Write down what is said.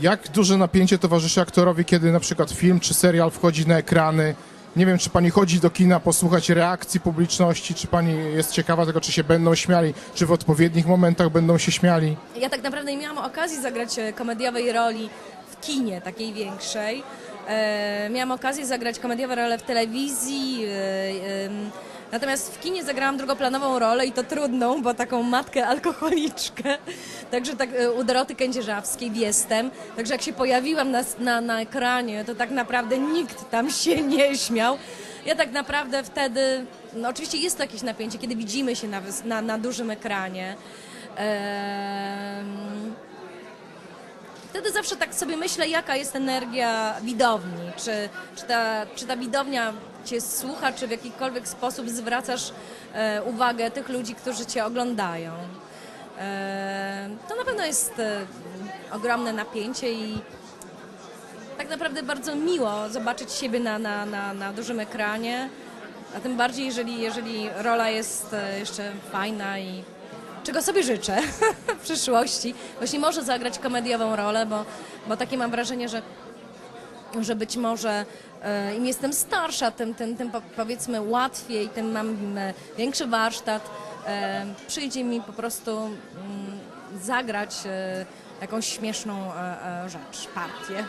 Jak duże napięcie towarzyszy aktorowi, kiedy na przykład film czy serial wchodzi na ekrany? Nie wiem, czy pani chodzi do kina posłuchać reakcji publiczności, czy pani jest ciekawa tego, czy się będą śmiali, czy w odpowiednich momentach będą się śmiali? Ja tak naprawdę nie miałam okazji zagrać e, komediowej roli w kinie, takiej większej. E, miałam okazję zagrać komediowe role w telewizji, e, natomiast w kinie zagrałam drugoplanową rolę i to trudną, bo taką matkę alkoholiczkę. Także tak e, u Doroty Kędzierzawskiej jestem. Także jak się pojawiłam na, na, na ekranie, to tak naprawdę nikt tam się nie śmiał. Ja tak naprawdę wtedy, no oczywiście jest to jakieś napięcie, kiedy widzimy się na, na, na dużym ekranie. Em, Wtedy zawsze tak sobie myślę, jaka jest energia widowni. Czy, czy, ta, czy ta widownia cię słucha, czy w jakikolwiek sposób zwracasz e, uwagę tych ludzi, którzy cię oglądają. E, to na pewno jest e, ogromne napięcie i tak naprawdę bardzo miło zobaczyć siebie na, na, na, na dużym ekranie. A tym bardziej, jeżeli, jeżeli rola jest e, jeszcze fajna i czego sobie życzę w przyszłości. Właśnie może zagrać komediową rolę, bo, bo takie mam wrażenie, że, że być może e, im jestem starsza, tym, tym, tym po- powiedzmy łatwiej, tym mam e, większy warsztat. E, przyjdzie mi po prostu mm, zagrać jakąś śmieszną rzecz, partię.